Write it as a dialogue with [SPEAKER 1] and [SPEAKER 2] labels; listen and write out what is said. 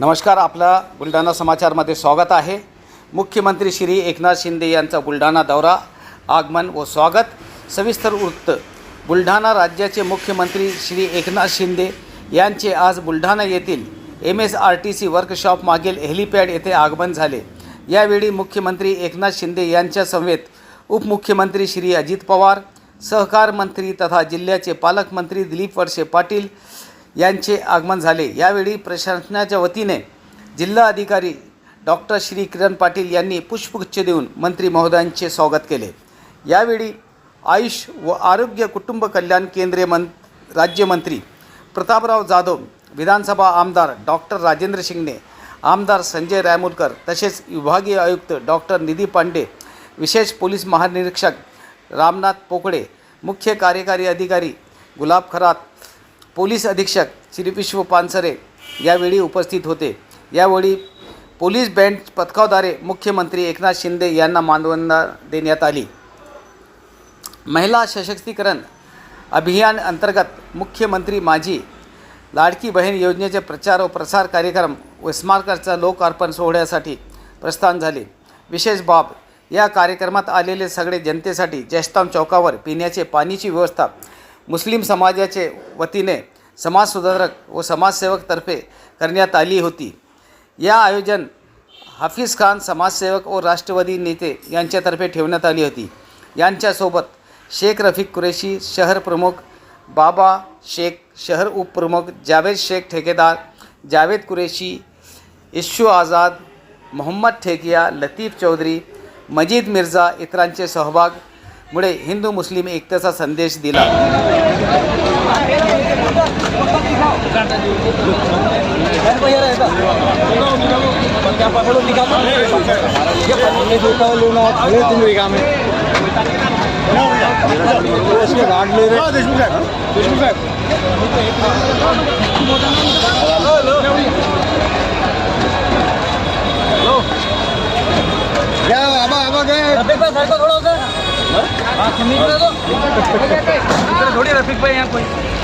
[SPEAKER 1] नमस्कार आपला बुलढाणा समाचारमध्ये स्वागत आहे. मुख्यमंत्री श्री एकनाथ शिंदे यांचा बुलढाणा दौरा आगमन व स्वागत. सविस्तर वृत्त. बुलढाणा राज्याचे मुख्यमंत्री श्री एकनाथ शिंदे यांचे आज बुलढाणा येथील M S R T C workshop मागील हेलिपॅड येथे आगमन झाले. यावेळी मुख्यमंत्री एकनाथ शिंदे यांच्या समवेत उपमुख्यमंत्री श्री अजित पवार सहकार मंत्री तथा जिल्ह्याचे पालकमंत्री दिलीप वळसे पाटील यांचे आगमन झाले. यावेळी प्रशासनाच्या वतीने जिल्हा अधिकारी डॉक्टर श्री किरण पाटील यांनी पुष्पगुच्छ देऊन मंत्री महोदयांचे स्वागत केले. यावेळी आयुष व आरोग्य कुटुंब कल्याण केंद्रीय मं राज्यमंत्री प्रतापराव जाधव विधानसभा आमदार डॉक्टर राजेंद्र शिंगणे आमदार संजय रायमुलकर तसेच विभागीय आयुक्त डॉक्टर निधी पांडे विशेष पोलीस महानिरीक्षक रामनाथ पोकळे मुख्य कार्यकारी अधिकारी गुलाब खरात पोलीस अधीक्षक श्री विश्व पानसरे यावेळी उपस्थित होते. यावेळी पोलीस बँड पथकाद्वारे मुख्यमंत्री एकनाथ शिंदे यांना मानवंदना देण्यात आली. महिला सशक्तीकरण अभियान अंतर्गत मुख्यमंत्री माझी लाडकी बहीण योजनेचे प्रचार व प्रसार कार्यक्रम व स्मारकाचा लोकार्पण सोहळ्यासाठी प्रस्थान झाले. विशेष बाब या कार्यक्रमात आलेले सगळे जनतेसाठी जयस्तंभ चौकावर पिण्याचे पाणीची व्यवस्था मुस्लिम समाजाचे वतीने समाजसुधारक व समाजसेवकतर्फे करण्यात आली होती. या आयोजन हाफिज खान समाजसेवक व राष्ट्रवादी नेते यांच्यातर्फे ठेवण्यात आली होती. यांच्यासोबत शेख रफिक कुरेशी शहर प्रमुख बाबा शेख शहर उपप्रमुख जावेद शेख ठेकेदार जावेद कुरेशी इशू आझाद मोहम्मद ठेकिया लतीफ चौधरी मजीद मिर्झा इतरांचे सहभाग सहभागमुळे हिंदू मुस्लिम एकतेचा संदेश दिला.
[SPEAKER 2] थोड़ी થોડી રફીકભાઈ અહીંયા કોઈ.